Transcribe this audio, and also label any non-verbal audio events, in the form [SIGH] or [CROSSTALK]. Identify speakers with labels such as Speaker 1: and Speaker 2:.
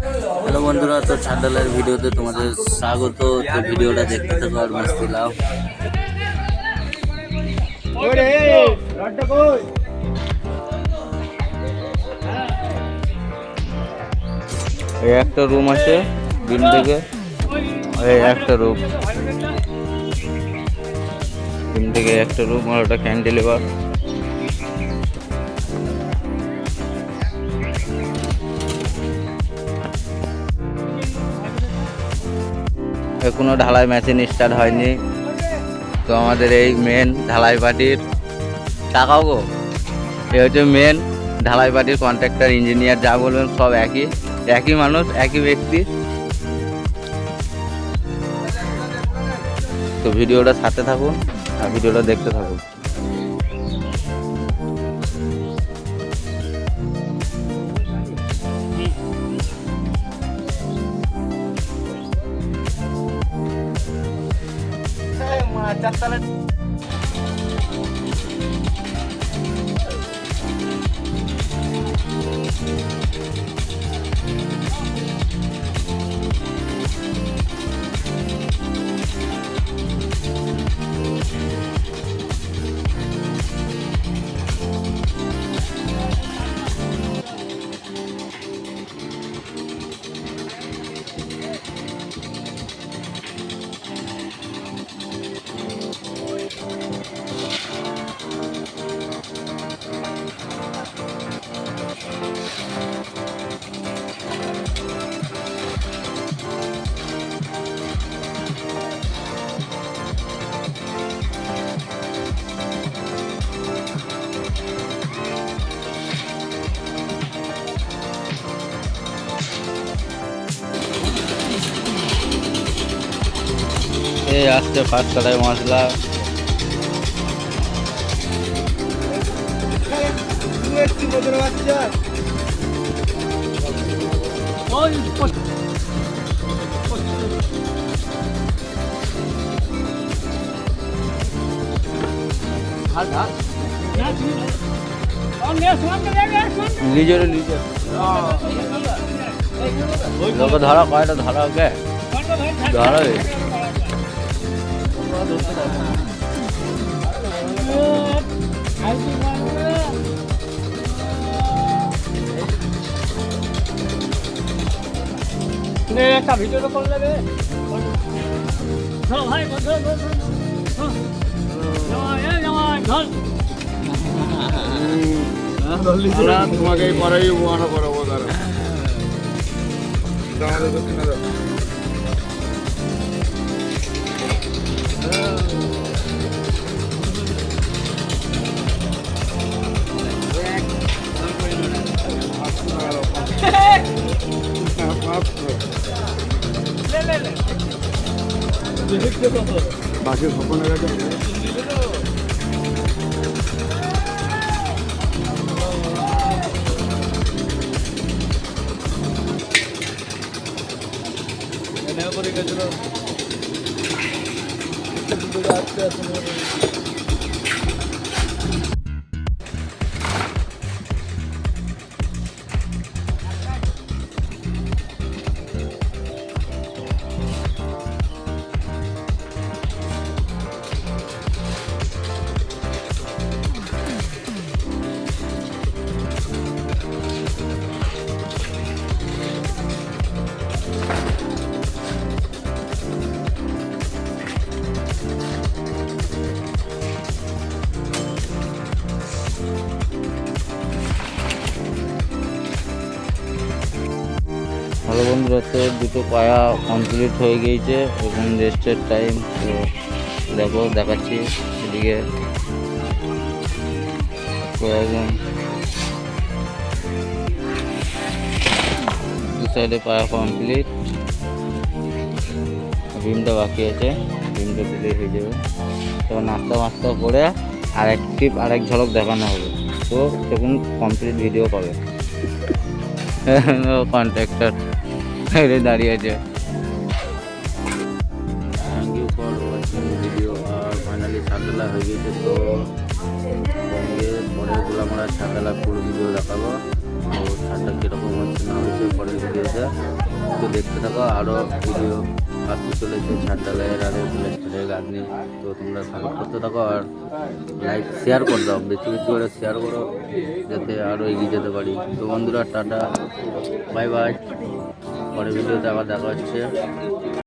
Speaker 1: Hello বন্ধুরা তো ছাডালের ভিডিওতে তোমাদের স্বাগত। তো ভিডিওটা দেখতে থাকো আর মস্তি লাও। এই একটা রুম আছে থেকে। এই একটা রুম থেকে একটা রুম আর ওটা ক্যান্টিলিভার এখনও ঢালাই মেশিন স্টার্ট হয়নি। তো আমাদের এই মেন ঢালাই পাটির টাকাও গো। এ হচ্ছে মেন ঢালাই পাটির কন্ট্রাক্টর ইঞ্জিনিয়ার যা বলবেন সব একই। একই মানুষ, একই ব্যক্তি। তো ভিডিওটা সাথে থাকুন আর ভিডিওটা দেখতে থাকুন। Just a. এই আসছে ফার্স্ট কড়াই মশলা লিজরে লিজর লোক ধরা কয়টা ধরা ওকে ধরা রে।
Speaker 2: একটা ভিডিও
Speaker 3: আমরা তোমাকে করাই ওয়ানা করাবো তারা আমাদের তো কিনা বাকি সকলের কাছে
Speaker 1: আস্তে বন্ধুরা তো দুটো পায়া কমপ্লিট হয়ে গিয়েছে এখন রেস্টের টাইম তো দেখো, দেখাচ্ছি এদিকে। এখন দু সাইডে পায়া কমপ্লিট বিমটা বাকি আছে বিমটা দিলেই হয়ে যাবে। তো নাস্তা মাস্তা করে আর এক টিপ আর এক ঝলক দেখানো হবে। তো দেখুন কমপ্লিট ভিডিও পাবে। [LAUGHS] কন্ট্রাক্টর বাইরে দাঁড়িয়ে আছে। ভিডিও আর ফাইনালি হয়ে তো ফুল ভিডিও দেখাবো। দেখতে থাকো ভিডিও চলেছে আর তো তোমরা করতে থাকো আর শেয়ার দাও। বেশি বেশি করে শেয়ার করো, যাতে আরও এগিয়ে যেতে পারি। তো বন্ধুরা, টাটা। বাই বাই পরের ভিডিওতে আবার দেখা হচ্ছে।